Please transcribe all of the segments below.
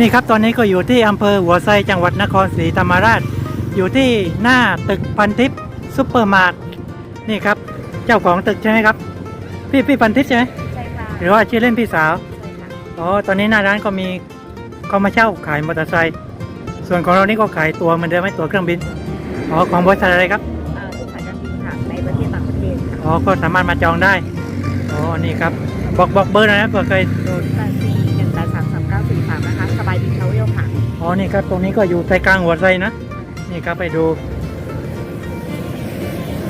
นี่ครับตอนนี้ก็อยู่ที่อำเภอหัวไซจังหวัดนครศรีธรรมราช อยู่ที่หน้าตึกพันทิพย์ซุปเปอร์มาร์ทนี่ครับ เจ้าของตึกใช่ไหมครับ พี่พี่พันทิพย์ใช่ไหมใช่ค่ะหรือว่าชื่อเล่นพี่สาวใช่ค่ะอ๋อตอนนี้หน้าร้านก็มีก็มาเช่าขายมอเตอร์ไซค์ส่วนของเรานี่ก็ขายตัวเหมือนเดิมไหมตัวเครื่องบินอ๋อของบริษัทอะไรครับเอ่อทุกสายการบินค่ะในประเทศต่างประเทศค่ะอ๋อก็สามารถมาจองได้อ๋อนี่ครับบอกบอกเบอร์หน่อยนะเผื่อเคย อ๋อนี่ครับตรงนี้ก็อยู่ใจกลางหัวไซนะนี่ครับไปดู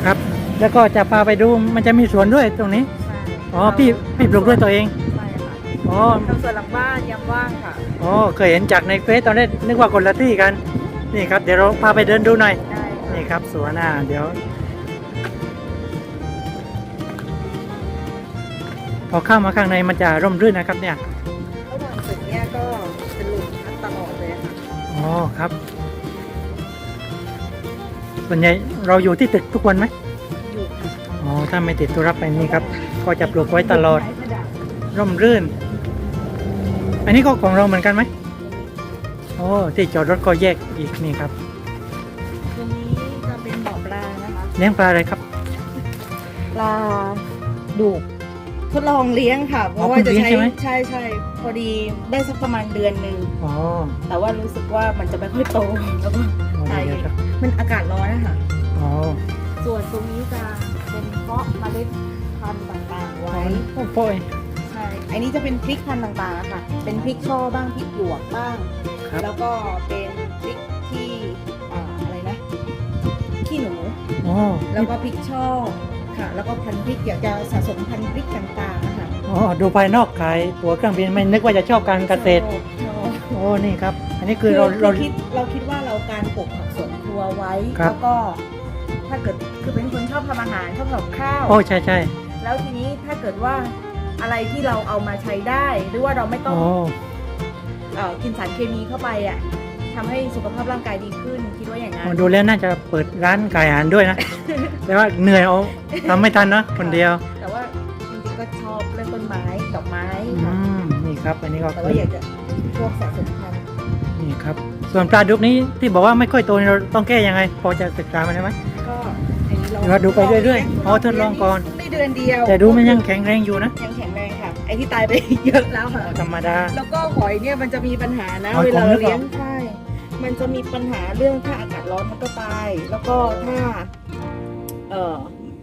ครับ แล้วก็จะพาไปดูมันจะมีสวนด้วยตรงนี้ใช่อ๋อพี่พี่ปลูกด้วยตัวเองใช่ค่ะอ๋อทำสวนหลังบ้านยามว่างค่ะอ๋อเคยเห็นจากในเฟซตอนแรกนึกว่าคนละที่กัน นี่ครับเดี๋ยวเราพาไปเดินดูหน่อยได้ค่ะนี่ครับสวนอะเดี๋ยวพอเข้ามาข้างในมันจะร่มรื่นนะครับเนี่ย ครับ ส่วนใหญ่เราอยู่ที่ตึกทุกวันไหมอยู่ค่ะอ๋อถ้าไม่ติดธุระไปนี่ครับ ก็จะปลูกไว้ตลอด ร่มรื่น อันนี้ก็ของเราเหมือนกันไหมโอ้ที่จอดรถก็แยกอีกนี่ครับตรงนี้จะเป็นบ่อปลานะคะเลี้ยงปลาอะไรครับ ปลาดุก ทดลองเลี้ยงค่ะ เพอ๋อราะว่าคุณจะเลี้ยงใช้ใช่ไหม ใช่ใช่พอดีได้สักประมาณเดือนหนึ่งอ๋อแต่ว่ารู้สึกว่ามันจะไม่ค่อยโตแล้วก็ใช่เดี๋ยวครับมันอากาศร้อนนะคะอ๋อส่วนตรงนี้จะเป็นเพาะเมล็ดพันธุ์ต่างๆไว้โอ้โป้ยใช่อันนี้จะเป็นพริกพันธุ์ต่างๆอะค่ะ เป็นพริกช่อบ้างพริกหยวกบ้าง ครับแล้วก็เป็นพริกที่อ่าอะไรนะขี้หนู อ๋อแล้วก็พริกช่อ ค่ะ แล้วก็พันธุ์พริกอยากจะสะสมพันธุ์พริกต่างๆนะคะอ๋อดูภายนอกขายตัวเครื่องบินไม่นึกว่าจะชอบการเกษตร ชอบชอบโอ้นี่ครับ อันนี้คืคืออเราเราเรา คิดเราคิดว่าเราการปลูกผักสวนครัวไว้ครับ แล้วก็ถ้าเกิดคือเป็นคนชอบทำอาหารชอบทำกับข้าว โอ้ใช่ใช่แล้วทีนี้ถ้าเกิดว่าอะไรที่เราเอามาใช้ได้ หรือว่าเราไม่ต้องโอ้เอ่อกินสารเคมีเข้าไปอะทำให้สุขภาพร่างกายดีขึ้นคิดว่าอย่างนั้นดูแล้วน่าจะเปิดร้านขายอาหารด้วยนะ แต่ว่าเหนื่อยเอาทำไม่ทันนะคนเดียวแต่ว่าจริงๆก็ชอบเรื่องต้นไม้ดอกไม้อืค่ะมนี่ครับ อันนี้ก็แต่คืว่าออยากจะพวกสะสมพันธุ์นี่ครับ ส่วนปลาดุกนี้ที่บอกว่าไม่ค่อยโตนี่เราต้องแก้ยังไง พอจะศึกษามาได้ไหม ก็อันนี้เราเดี๋ยวดูไปเรื่อยๆอ๋อทดลองก่อน ได้เดือนเดียวแต่ดูมันยังแข็งแรงอยู่นะยังแข็งแรงค่ะไอ้ที่ตายไปเยอะแล้วค่ะ ธรรมดา แล้วก็หอยเนี่ยมันจะมีปัญหานะหอยเวลาขมหรือเปล่า เลี้ยงใช่ มันจะมีปัญหาเรื่องถ้าอากาศร้อนมันก็ตาย แล้วก็ถ้า เอ่อ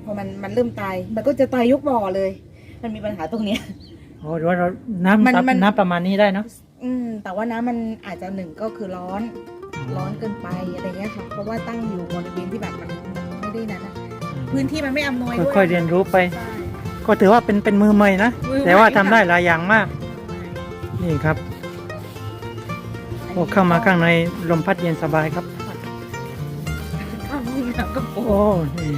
พอมันมันเริ่มตาย มันก็จะตายยกบ่อเลย มันมีปัญหาตรงเนี้ย โอ้หรือว่าเราน้ำมันมัน น้ำประมาณนี้ได้เนาะอืม แต่ว่าน้ำมันอาจจะหนึ่งก็คือร้อน ร้อนเกินไปอะไรเงี้ยค่ะ เพราะว่าตั้งอยู่บริเวณที่แบบมันมันไม่ได้นั้นนะพื้นที่มันไม่อำนวยด้วยค่อยๆเรียนรู้ไป ใช่ ก็ถือว่าเป็นเป็นมือใหม่นะ มือใหม่แต่ว่าทำได้ค่ะหลายอย่างมาก นี่ครับอันโอ้นี้เข้ามาข้างในลมพัดเย็นสบายครับ เข้าห้องน้ำก็โอ้โอ้นี่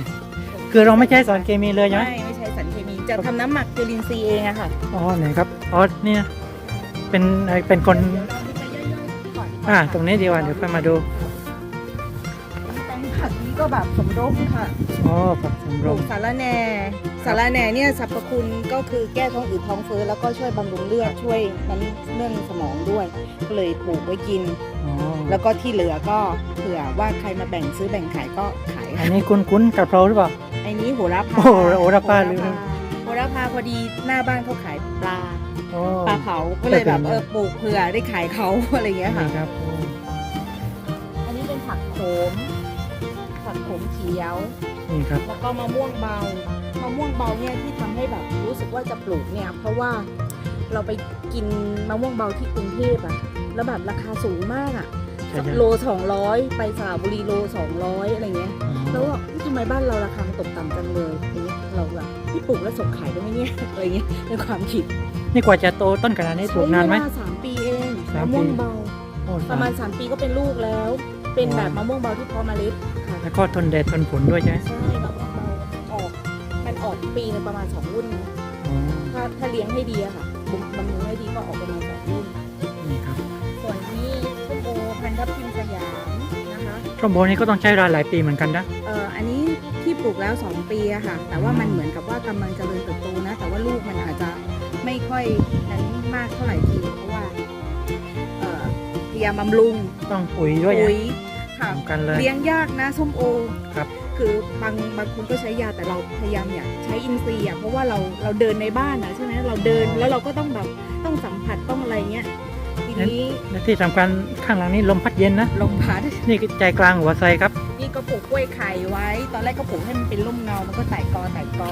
คือเราไม่ใช้สารเคมีเลยใช่ไหมไม่ไม่ใช้สารเคมีจะทำน้ำหมักจุลินทรีย์เองอะค่ะอ๋อไหนครับอ๋อนี่นะเป็นไอ้เป็นคนเดี๋ยวเราไปย่อยๆก่อนอ่าตรงนี้ดีกว่าเดี๋ยวค่อยมาดูแปลงผักนี้ก็แบบสมรมค่ะอ๋อผักสำปรลูมกสาระแหน่สาระแหน่เนี่ยสรรพคุณก็คือแก้ท้องอืดท้องเฟ้อแล้วก็ช่วยบำรุงเลือดช่วยนั้นเรื่องสมองด้วย ก็เลยปลูกไว้กิน อ๋อแล้วก็ที่เหลือก็เผื่อว่าใครมาแบ่งซื้อแบ่งขายก็ขายอันนี้คุ้นๆกระเพราหรือเปล่าไอ้ นี้โหระพาโอ้โหโหระพาลืมโหระพาพอดีหน้าบ้านเขาขายปลาโอ้ปลาเผาก็เลยแบบไม่เป็นไรเออปลูกเผื่อได้ขายเขา อะไรอย่างเงี้ยค่ะ นี่ครับโอ้อันนี้เป็นผักโขม ผักโขมเขียว นี่ครับ แล้วก็มะม่วงเบามะม่วงเบาเนี่ยที่ทำให้แบบรู้สึกว่าจะปลูกเนี่ย เพราะว่าเราไปกินมะม่วงเบาที่กรุงเทพอะแล้วแบบราคาสูงมากอะใช่ใช่โลสองร้อยไปสระบุรีโลสองร้อยอะไรเงี้ย แล้วว่า ทำไมบ้านเราราคามันตกต่ำจังเลยอย่างเงี้ยเราแบบที่ปลูกแล้วส่งขายได้ไหมเนี่ยอะไรเงี้ยในความคิดนี่กว่าจะโตต้นขนาดนี้ปลูกนานไหมใช้เวลสามปีเองสามมะปี ม่วงเบา โอ้ประมาณ 3 ปีก็เป็นลูกแล้ว เป็นแบบมะม่วงเบาที่เพาะเมล็ดค่ะแล้วก็ทนแดดทนฝนด้วยใช่ไหมใช่มะม่วงเบาออก มันออกปีหนึงประมาณ 2 รุ่นนะอ๋อถ้าถ้าเลี้ยงให้ดีอะค่ะบุบำรุงให้ดีก็ออกประมาณ ส้มโอนี่ก็ต้องใช้เวลาหลายปีเหมือนกันนะ เอ่ออันนี้ที่ปลูกแล้ว 2 ปีอะค่ะ แต่ว่ามันเหมือนกับว่ากำลังเจริญเติบโตนะ แต่ว่าลูกมันอาจจะไม่ค่อยนั้นมากเท่าไหร่ทีเพราะว่าเอ่อยายามบำรุงต้องปุ๋ยด้วยปุ๋ยนะค่ะสำคัญเลย เลี้ยงยากนะส้มโอครับ คือบางบางคนก็ใช้ยาแต่เราพยายามอยากใช้อินทรีย์อะเพราะว่าเราเราเดินในบ้านนะใช่ไหมเราเดินแล้วเราก็ต้องแบบต้องสัมผัสต้องอะไรเงี้ยทีนี้ และที่สำคัญข้างหลังนี้ลมพัดเย็นนะ ลมพัด นี่คือใจกลางหัวไซครับ นี่ก็ปลูกกล้วยไข่ไว้ ตอนแรกก็ปลูกให้มันเป็นร่มเงา มันก็แตกกอแตกกอ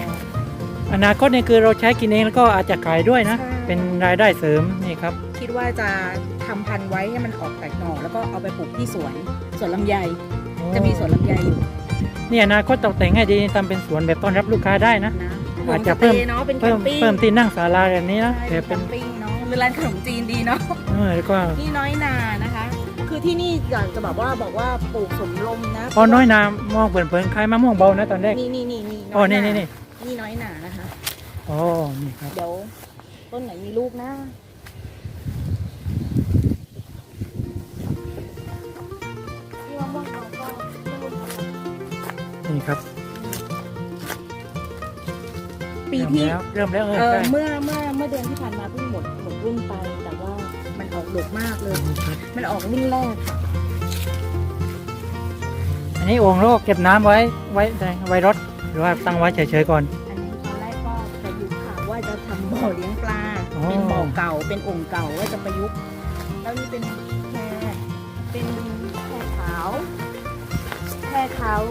อนาคตนี่คือเราใช้กินเองแล้วก็อาจจะขายด้วยนะใช่เป็นรายได้เสริมนี่ครับ คิดว่าจะทำพันธุ์ไว้ให้มันออกแตกหน่อแล้วก็เอาไปปลูกที่สวน สวนลำไย จะมีสวนลำไยอยู่ นี่อนาคตตกแต่งให้ดีทำเป็นสวนแบบต้อนรับลูกค้าได้นะนะอาจจะเพิ่มโฮสตย์เนาะเป็นแคเพิ่มมปิ้งเพิ่มที่นั่งศาลาแบบนี้นะใช่แต่เป็เป็น นแคมปิ้งเนาะหรือร้านขนมจีนดีเนาะเออแล้วก็นี่น้อยนานะคะ คือที่นี่อยากจะแบบว่าบอกว่าปลูกสมลมนะพอน้อยนามองเผินๆคล้ายมะม่วงเบานะตอนแรกนี่นี่นี่นี่อ๋ออยนี่หานี่นี่นี่น้อยหนานะคะอ๋อนี่ครับเดี๋ยวต้นไหนมีลูกนะนี่มะม่วงเราก็ลูกนี่ครับปีที่เริ่มแล้วเริ่มแล้วเอเอออใช่เมื่อเมื่อเมื่อเดือนที่ผ่านมา รุ่นไปแต่ว่ามันออกดกมากเลยครับมันออกรุ่นแรกอันนี้โอ่งแล้วก็เก็บน้ำไว้ไว้ไว้รถหรือว่าตั้งไว้เฉยๆก่อน อันนี้ตอนแรกก็ประยุกต์ค่ะว่าจะทำบ่อเลี้ยงปลา อ๋อ เป็นบ่อเก่า เป็นโอ่งเก่าว่าจะประยุกต์แล้วนี่เป็นแพรเป็นแพรขาวแพรขาว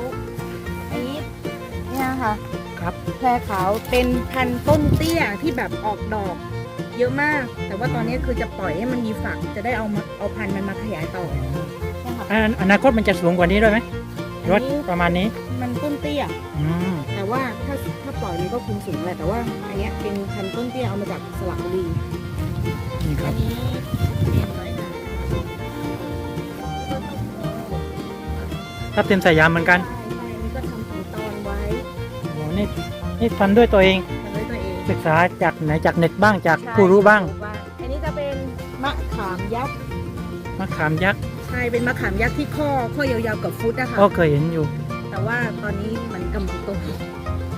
อันนี้เนี่ยค่ะครับ แพรขาวเป็นพันธุ์ต้นเตี้ยที่แบบออกดอก เยอะมาก แต่ว่าตอนนี้คือจะปล่อยให้มันมีฝักจะได้เอามาเอาพันธุ์มันมาขยายต่อเนี่ยค่ะอันอนาคตมันจะสูงกว่านี้ด้วยไหมหรือว่าประมาณนี้มันต้นเตี้ยอืมแต่ว่าถ้าถ้าปล่อยมันก็คงสูงแหละแต่ว่าอันเนี้ยเป็นพันธุ์ต้นเตี้ยเอามาจากสระบุรีนี่คอัรับนนี้เป็นน้อยหนาถ้าเต็มสายยามเหมือนกันใช่ใช่นี่ก็ทำถึงตอนไว้โอ้นี่นี่ทำด้วยตัวเอง ศึกษาจากไหนจากเน็ตบ้างจากผู้รู้บ้าง อันนี้จะเป็นมะขามยักษ์มะขามยักษ์ใช่เป็นมะขามยักษ์ที่ข้อข้อยาวๆกับฟุตนะคะก็เคยเห็นอยู่แต่ว่าตอนนี้มันกำลังโต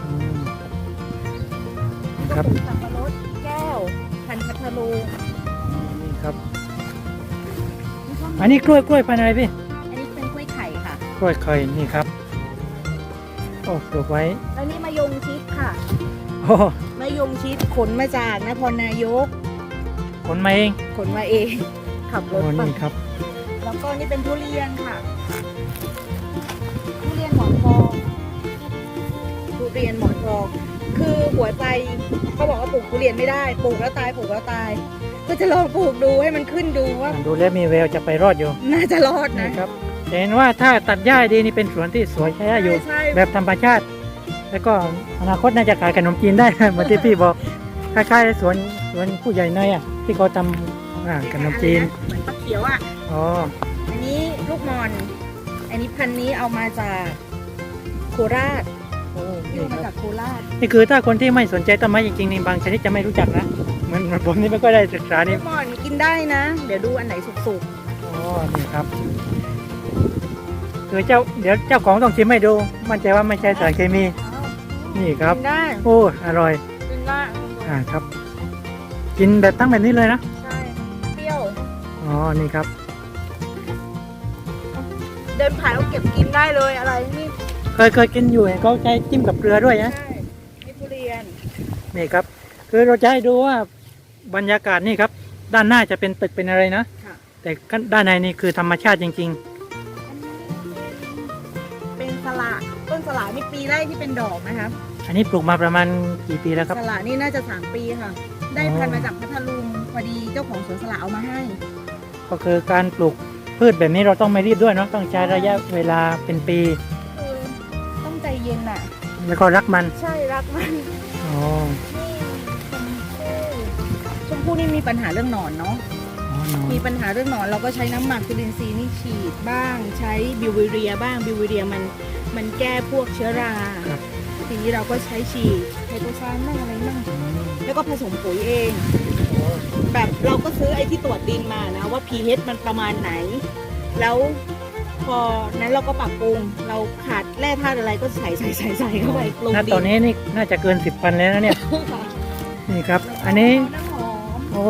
อืมนี่คก็รับเป็นสับปะรดแก้วพันธุ์พัทลุงนี่ครับ อันนี้กล้วยกล้วยพันธุ์อะไรพี่อันนี้เป็นกล้วยไข่ค่ะ กล้วยเคยนี่ครับโอ้ปลูกไว้ แล้วนี่มะยงชิดค่ะโอ้ มะยงชิดขนมาจากนครนายก ขนมาเองขนมาเอง ขับรโอ้ถไปนี่ครับ แล้วก็นี่เป็นทุเรียนค่ะ ทุเรียนหมอนทองทุเรียนหมอนทอง คือหัวใจเขาบอกว่าปลูกทุเรียนไม่ได้ ปลูกแล้วตายปลูกแล้วตาย ก็จะลองปลูกดูให้มันขึ้นดูว่า ดูแล้วมีแววจะไปรอดอยู่น่าจะรอดนี่นะครับ เห็นว่าถ้าตัดหญ้าดีนี่เป็นสวนที่สวยใช้ได้อยู่ ใช่แบบธรรมชาติ แล้วก็อนาคตน่าจะขายขนมจีนได้ เหมือนที่พี่บอกคล้ายๆสวนสวนผู้ใหญ่ในอะที่เขาทำอ่าขนมจีนเหมือนปลาเขียวอะ อ๋ออันนี้ลูกมอน อันนี้พันธุ์นี้เอามาจากโคราชโอ้ที่นี่เอามาครัจาบกโคราชนี่คือถ้าคนที่ไม่สนใจต้นไม้จริงๆนี่บางชนิดจะไม่รู้จักนะเหมือนเหมือนผมนี่ไม่ก็ได้ศึกษาลูนี่กมอนกินได้นะ เดี๋ยวดูอันไหนสุกอ๋อนี่ครับคือเจ้าเดี๋ยวเจ้าของต้องชิมให้ดู มั่นใจว่าไม่ใช่สารเคมี ๆ นี่ครับ กินได้โอ้อร่อย กินได้อ่าครับ กินแบบตั้งแบบนี้เลยนะ ใช่เปรี้ยว อ๋อ นี่ครับ เดินผ่านแล้วเก็บกินได้เลยอะไรนี่เคยเคยกินอยู่เห็นเขาใช้จิ้มกับเกลือด้วยนะใช่นี่ทุเรียนนี่ครับ คือเราจะให้ดูว่าบรรยากาศนี่ครับ ด้านหน้าจะเป็นตึกเป็นอะไรนะ ค่ะ แต่ด้านในนี่คือธรรมชาติจริงเละนี่ปีแรกที่เป็นดอกนะคะๆอันนี้ปลูกมาประมาณกี่ปีแล้วครับ สละนี่น่าจะสามปีค่ะ ได้อ๋อพันธุ์มาจากพัทลุงพอดีเจ้าของสวนสละเอามาให้ ก็คือการปลูกพืชแบบนี้เราต้องไม่รีบด้วยเนาะต้องใช้ระยะเวลาเป็นปี คือต้องใจเย็นน่ะ แล้วก็รักมันใช่รักมันอ๋อนี่ชมพู่ชมพู่นี่มีปัญหาเรื่องหนอนเนาะอ๋อห นอนมีปัญหาเรื่องหนอนเราก็ใช้น้ำหมักจุลินทรีย์นี่ฉีดบ้าง ใช้บิวเวเรียบ้างบิวเวเรียมันมันแก้พวกเชื้อราครับ ทีนี้เราก็ใช้ฉีดไฮโดรซานบ้างอะไรบ้างอืมแล้วก็ผสมปุ๋ยเองโอ้แบบเราก็ซื้อไอ้ที่ตรวจดินมานะว่า pH มันประมาณไหน แล้วพอนั้นเราก็ปรับปรุง เราขาดแร่ธาตุอะไรก็ใส่ใส่ใส่ใส่เข้าไปลงณดิตอนนี้นี่น่าจะเกินสิบพันแล้วนะเนี่ย ค่ะนี่ครับ อันนี้ น้ำหอมโอ้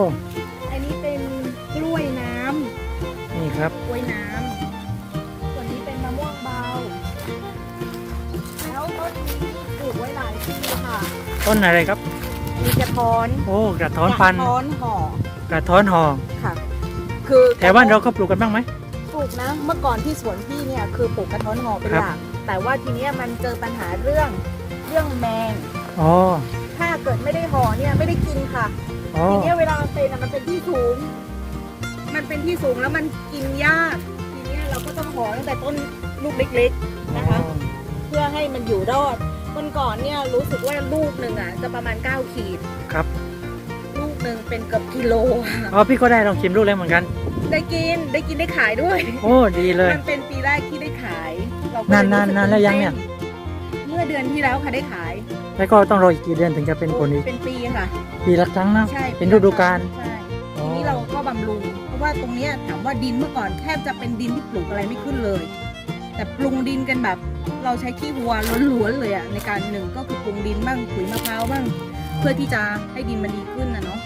ต้นอะไรครับ มีกระท้อนโอ้กระท้อนพันกธุ์ระท้อนห่อกระท้อนหอค่ะ คือแถวบ้านเราก็ปลูกกันบ้างไหม ปลูกนะ เมื่อก่อนที่สวนพี่เนี่ยคือปลูกกระท้อนห่อเป็นครับหลักแต่ว่าทีเนี้ยมันเจอปัญหาเรื่องเรื่องแมง อ๋อ ถ้าเกิดไม่ได้ห่อเนี่ยไม่ได้กินค่ะ อ๋อ ทีเนี้ยเวลามันเป็นอะมันเป็นที่สูง มันเป็นที่สูงแล้วมันกินยาก ทีเนี้ยเราก็ต้องห่อตั้งแต่ต้นลูกเล็ก ๆนะคะ เพื่อให้มันอยู่รอด วันก่อนเนี่ยรู้สึกว่าลูกหนึ่งอะจะประมาณ 9 ขีด ครับลูกหนึ่งเป็นเกือบกิโลอะอ๋อพี่ก็ได้ลองชิมดูแล้วเหมือนกัน ได้กินได้กินได้ขายด้วย โอ้ดีเลย มันเป็นปีแรกที่ได้ขายเราก็นานเลยรู้สึกนานแล้วยังเนี่ย เมื่อเดือนที่แล้วค่ะได้ขายแล้วก็ต้องรออีกกี่เดือนถึงจะเป็นผลอีกเป็นปีค่ะ ปีละครั้งนะ ใช่เป็นฤดูกาล ใช่อ๋อทีนี้เราก็บำรุง เพราะว่าตรงเนี้ยถามว่าดินเมื่อก่อนแทบจะเป็นดินที่ปลูกอะไรไม่ขึ้นเลย แต่ปรุงดินกันแบบ เราใช้ขี้วัวล้วนๆเลยอะในการหนึ่งก็คือปรุงดินบ้างขุยมะพร้าวบ้าง เพื่อที่จะให้ดินมันดีขึ้นนะเนาะ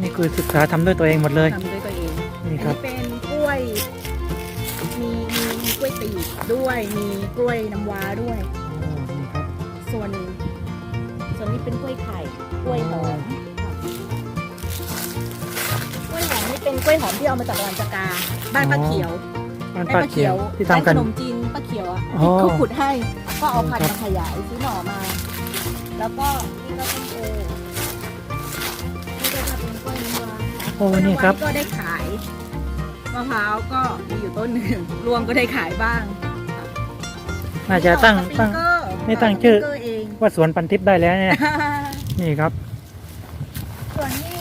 นี่คือศึกษาทำด้วยตัวเองหมดเลยทำด้วยตัวเองนี่อันครับนี้เป็นกล้วย มีมีมีกล้วยตีบด้วยมีกล้วยน้ำว้าด้วยอ๋อนี่ครับส่วน ส่วนนี้เป็นกล้วยไข่กล้วยหอมกล้วยหอมนี่เป็นกล้วยหอมที่เอามาจากลานจากาบ้านป้าเขียว บ้านให้ป้าเขียวที่ทำกัน ร้าขนมจีนป้าเขียวอะอ๋อที่เขาขุดให้ ก็เอาพันธุ์ครับมาขยายซื้อหน่อมา แล้วก็นี่ก็ต้นโอนี่ก็จะเป็นกล้วยน้ำว้าโอ้นี่ครับ ก็ได้ขายมะพร้าวก็มีอยู่ต้นหนึ่งรวงก็ได้ขายบ้างน่าจะตั้งสปริตั้งเกอร์นี่ตั้งชื่อ สปริเกอร์เองว่าสวนปันทิพย์ได้แล้วเนี่ยนี่ครับ ส่วนนี้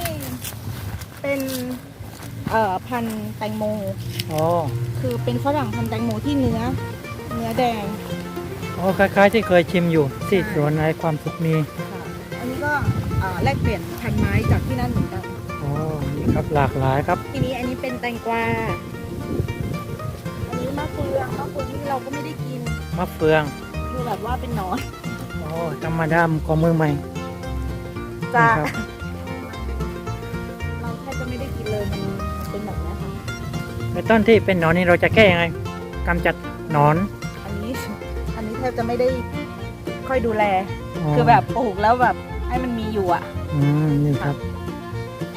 เป็น เอ่อพันธุ์แตงโม อ๋อคือเป็นฝรั่งพันธุ์แตงโมที่เนื้อ เนื้อแดงอ๋อคล้ายๆที่เคยชิมอยู่ ที่สวนอะไรความสุขมีค่ะอันนี้ก็เอ่อแลกเปลี่ยนพันธุ์ไม้จากที่นั่นเหมือนกัน อ๋อนี่ครับหลากหลายครับ ทีนี้อันนี้เป็นแตงกวา อันนี้มะเฟืองมะเฟืองที่เราก็ไม่ได้กิน มะเฟืองคือแบบว่าเป็นหนอนอ๋อธรรมดาของเมืองใหม่จะนี่ครับ เราแทบจะไม่ได้กินเลยมัน เป็นแบบนี้ค่ะในต้นที่เป็นหนอนนี่เราจะแก้ยังไงกำจัดหนอนอันนี้อันนี้แทบจะไม่ได้ค่อยดูแล คือแบบปลูกแล้วแบบให้มันมีอยู่อะอืมนี่ครับ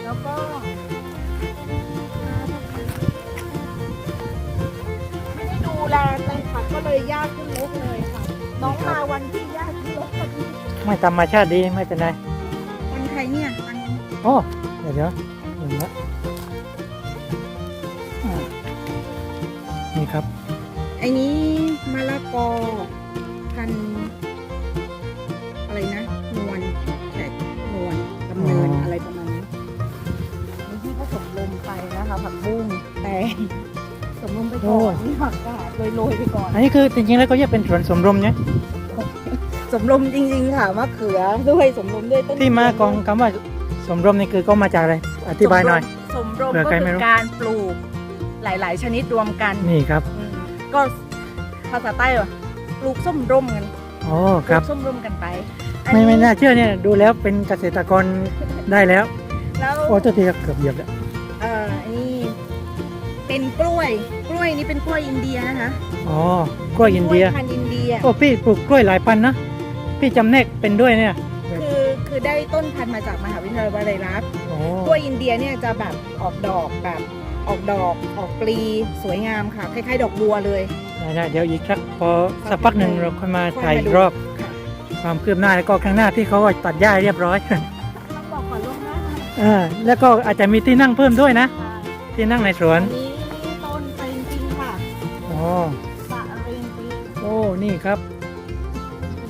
แล้วก็ ไม่ได้ดูแลแตงผักก็เลยยากขึ้นลกเลยค่ะ น้องมาวันที่ยากขึ้นลกพอดีไม่ธรรมชาติดีไม่เป็นไรวันใครเนี่ยอันโอ้เดี๋ยวเดี๋ยวเห็นแล้ว อ้นี้มะละกอพันธุ์อะไรนะนวลแต่นวลดำเนินอ๋อออะไรประมาณนี้นี่ที่ผสมลมไปนะคะผักบุ้งแตงสมลมไปก่อนนี่ผักกาดโรยๆไปก่อนอันนี้คือจริงๆแล้วก็จะเป็นสวนสมรมเนี่ยสมรมจริง ๆ ค่ะมะเขือด้วยสมรมด้วยต้นที่มากองคำว่าสมรมนี่คือก็มาจากอะไรอธิบายหน่อย สมรมเผื่อก็ใครคืไม่อรู้การปลูกหลาย ๆ ชนิดรวมกันนี่ครับอืม ก็ภาษาใต้เหรอปลูกส้มรมกันโอ้ปคลูรับ กส้มรมกันไปอันไม่นี้ไม่น่าเชื่อเนี่ยดูแล้วเป็นเกษตรกรได้แล้ว แล้วโอ้ตัวทีเกือบเหยียบแล้วเอ่ออันนี้เป็นกล้วย กล้วยนี้เป็นกล้วยอินเดียนะคะอ๋อกล้วยอินเดียกล้วยพันธุ์อินเดีย โอ้พี่ปลูกกล้วยหลายพันธุ์นะพี่จำแนกเป็นด้วยเนี่ยคือคือได้ต้นพันธุ์มาจากมหาวิทยาลัยวลัยลักษณ์โอ้กล้วยอินเดียเนี่ยจะแบบออกดอกแบบ ออกดอกออกปลีสวยงามค่ะคล้ายๆ ดอกบัวเลยได้ได้เดี๋ยวอีกสักพอสักพักหนึ่งเราค่อยมาถ่ายอีกรอบค่ะความคืบหน้าแล้วก็ข้างหน้าที่เขาก็ตัดหญ้าเรียบร้อยต้องบอกก่อนล่วงหน้าเออแล้วก็อาจจะมีที่นั่งเพิ่มด้วยนะค่ะที่นั่งในสวนอันนี้ต้นตะลิงปิงค่ะอ๋อตะลิงปิงโอ้นี่ครับ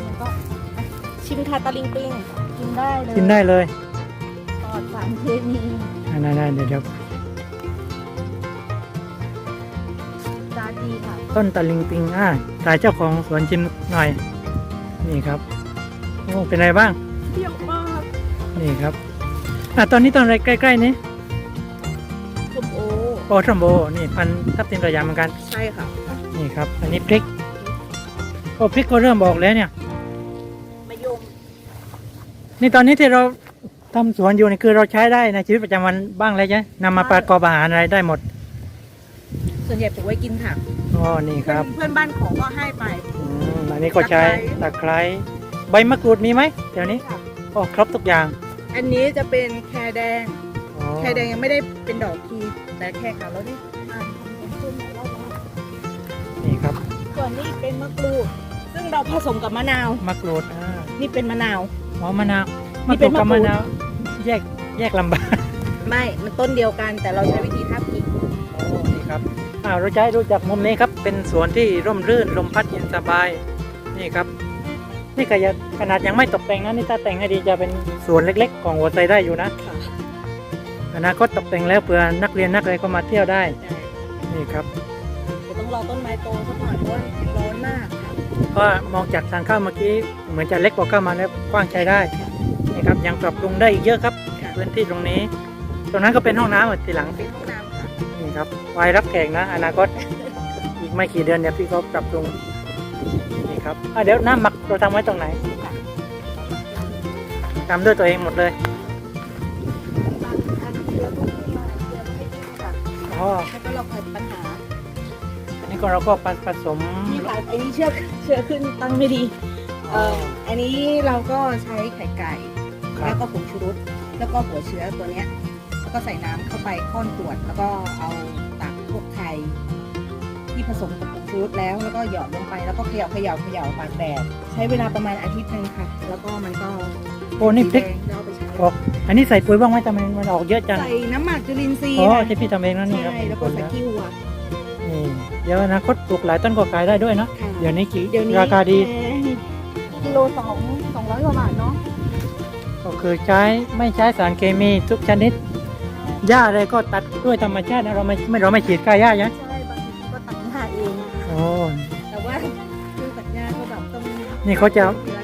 มันก็อะชิมค่ะตะลิงปิงกินได้เลยกินได้เลยปลอดสารเคมีอ่าได้ได้เดี๋ยว ต้นตะลิงปิงอ่าถ่ายเจ้าของสวนชิมหน่อย นี่ครับโอ้เป็นไรบ้างเปรี้ยวมากนี่ครับอะตอนนี้ต้นอะไรใกล้ ๆ นี้ส้มโอโอทรัมโบนี่พันธุ์ทับทิมระยำเหมือนกัน ใช่ค่ะ นี่ครับ อันนี้พริกโอ้พริกก็เริ่มบอกแล้วเนี่ย มะยมนี่ตอนนี้ที่เราทำสวนอยู่นี่คือเราใช้ได้ในชีวิตประจำวันบ้างแล้วใช่ไหมนำมาประกอบอาหารอะไรได้หมด ส่วนใหญ่ปลูกไว้กินผักอ๋อนี่ครับ เพื่อนบ้านขอก็ให้ไปอืมอันนี้ก็ใช้ตะไคร้ใบมะกรูดมีไหมเดี๋ยวนี้โอ้ครบทุกอย่างอันนี้จะเป็นแครแดง อ๋อแครแดงยังไม่ได้เป็นดอกทีแต่แครขาวแล้วนี่อ่านคำพูดหน่อยรอบแล้วนี่ครับส่วนนี้เป็นมะกรูด ซึ่งเราผสมกับมะนาว มะกรูดอ่านี่เป็นมะนาวหัวมะนาวนี่เป็นกรูดกับมะกรูมะดนาวแยกแยกลำบากไม่ มันต้นเดียวกันแต่เราใช้วิธีทับกิ่งโอ้นี่ครับอ้าว เราจะให้ดูจากมุมนี้ครับ เป็นสวนที่ร่มรื่นลมพัดเย็นสบาย นี่ครับ นี่ก็ยังขนาดยังไม่ตกแต่งนะนี่ถ้าแต่งให้ดีจะเป็นสวนเล็กๆ ของหัวใจได้อยู่นะอนาคตตกแต่งแล้วเผื่อนักเรียนนักอะไรก็มาเที่ยวได้ นี่ครับเดี๋ยวต้องรอต้นไม้โตสักหน่อยเพราะว่าร้อนมากค่ะก็มองจากทางเข้าเมื่อกี้เหมือนจะเล็กกว่าเข้ามาแล้วกว้างใช้ได้นี่ครับยังปรับปรุงได้อีกเยอะครับค่ะพื้นที่ตรงนี้ ตรงนั้นก็เป็นห้องน้ำอะทีหลังเป็นห้องน้ำ ค่ะนี่ครับไว้รับแขกนะ อนาคต อีกไม่กี่เดือนเนี่ยพี่เขาปรับปรุงนี่ครับอะเดี๋ยวน้ำหมักเราทำไว้ตรงไหนทำด้วยตัวเองหมดเลยอันนี้เชื้อพวกนี้มาเชื้อไม่ดีค่ะอ๋อแล้วก็เราเกิดปัญหา อันนี้ก็เราก็ผสมนี่ค่ะอันนี้เชื้อเชื้อขึ้นตั้งไม่ดีเอ่ออันนี้เราก็ใช้ไข่ไก่ครัแล้บวก็ผงชูรสแล้วก็หัวเชื้อตัวเนี้ยแล้ว ก็ใส่น้ำเข้าไปค้อนขวด แล้วก็เอาตักพวกไข่ที่ผสมกับผงชูรสแล้วแล้วก็หยอดลงไปแล้วก็เขย่าเขย่าเขย่าตากแดดใช้เวลาประมาณอาทิตย์หนึงค่ะ แล้วก็มันก็โอ้นี่พริกสีแดงแล้วเอาไปใช้ออกอันนี้ใส่ปุ๋ยบ้างไหมทำไมมันออกเยอะจังใส่น้ำหมักจุลินทรีย์อ๋อนะที่พี่ทำเองนั่นนี่ครับใช่แล้วก็ผลใส่แล้วขี้วัวนี่เดี๋ยวอนาคตปลูกหลายต้นก็ขายได้ด้วยเนาะค่ะเดี๋ยวนี้กี่เดี๋ยวนี้ราคาดีแพงกิโลสองสองร้อยกว่าบาทเนาะก็คือใช้ไม่ใช้สารเคมีทุกชนิด หญ้าอะไรก็ตัดด้วยธรรมชาตินะเราไม่ไม่เราไม่ฉีดค่าหญ้าใช่ไหมใช่บางทีก็ตัดหน้าเองโอ้แต่ว่าเครื่องตัดหญ้าก็แบบต้องนี่เขาจะ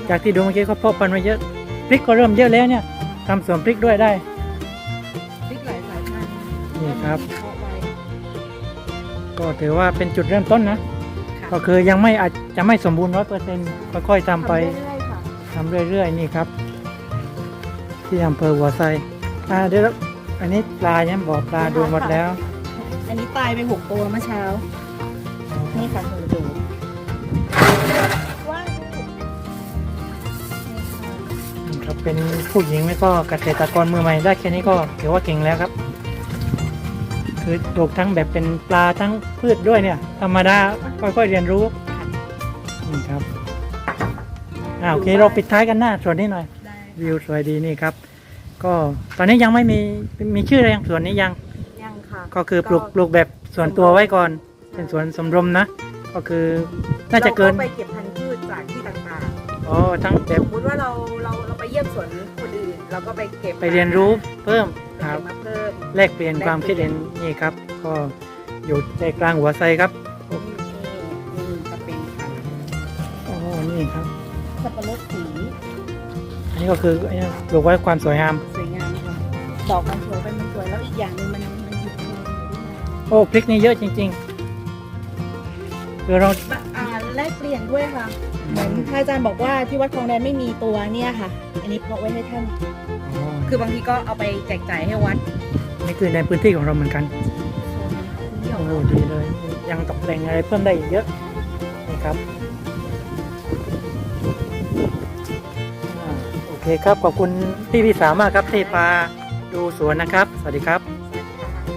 จากที่ดูเมื่อกี้เขาเพาะพันธุ์มาเยอะพริกก็เริ่มเยอะแล้วเนี่ยทำสวนพริกด้วยได้ พริกหลายสายพันธุ์นี่ครับ เพาะไว้ก็ถือว่าเป็นจุดเริ่มต้นนะ ค่ะก็คือยังไม่อาจจะไม่สมบูรณ์ร้อยเปอร์เซ็นต์ค่อยๆทำไป ทำเรื่อยๆค่ะ ทำเรื่อย ๆ นี่ครับ ที่อำเภอหัวไซอ่าเดี๋ยว อันนี้ปลาเนี่ยบ่อปลาดูหมดแล้ว อันนี้ตายไปหกตัวเมื่อเช้า นี่ค่ะหนูดูว่างดูนี่ค่ะครับเป็นผู้หญิงไม่ก็เกษตรกรมือใหม่ได้แค่นี้ก็ถือว่าเก่งแล้วครับ คือปลูกทั้งแบบเป็นปลาทั้งพืชด้วยเนี่ย ธรรมดาค่อยๆเรียนรู้นี่ครับอ่าโอเคเราปิดท้ายกันหน้าส่วนนี้หน่อยได้วิวสวยดีนี่ครับ ก็ตอนนี้ยังไม่มีมีชื่ออะไรยังส่วนนี้ยัง ยังค่ะก็คือปลูกปลูกแบบส่วนตัวไว้ก่อน เป็นสวนสมรมนะ ก็คือน่าจะเกินราไปเก็บพันธุ์พืชจากที่ต่างอ๋อทั้งแบๆบสมมติว่าเราเราเราไปเยี่ยมสวนคนอื่นเราก็ไปเก็บไปเรียนรู้เพิ่มไปครับเก็บมาเพิ่มแลกเปลี่ยนความคิดเห็นนี่ครับ ก็อยู่ใจกลางหัวไซครับนี่นี่จะเป็นพันธุ์โอ้นี่ครับสับปะรดสีอั นนี้ก็คือไอ้นี่ปลูกไว้ความสวยงาม สวยงามค่ะดอกมันสวยไปมันสวยแล้วอีกอย่างหนึ่งมันมันหยุดโชว์โอ้พริกนี่เยอะจริงๆคือเราอ่าแลกเปลี่ยนด้วยค่ะ เหมือนพระอาจารย์บอกว่าที่วัดคลองแดนไม่มีตัวเนี่ยค่ะ อันนี้เพาะไว้ให้ท่านอ๋อคือบางทีก็เอาไปแจกจ่ายให้วัดนี่คือในพื้นที่ของเราเหมือนกันโซนนี้ขโอ้องโหเราดีเลย ยังตกแต่งอะไรเพิ่มได้อีกเยอะ นี่ครับ เคครับ ขอบคุณพี่พี่สามากครับที่พาดูสวนนะครับ สวัสดีครับ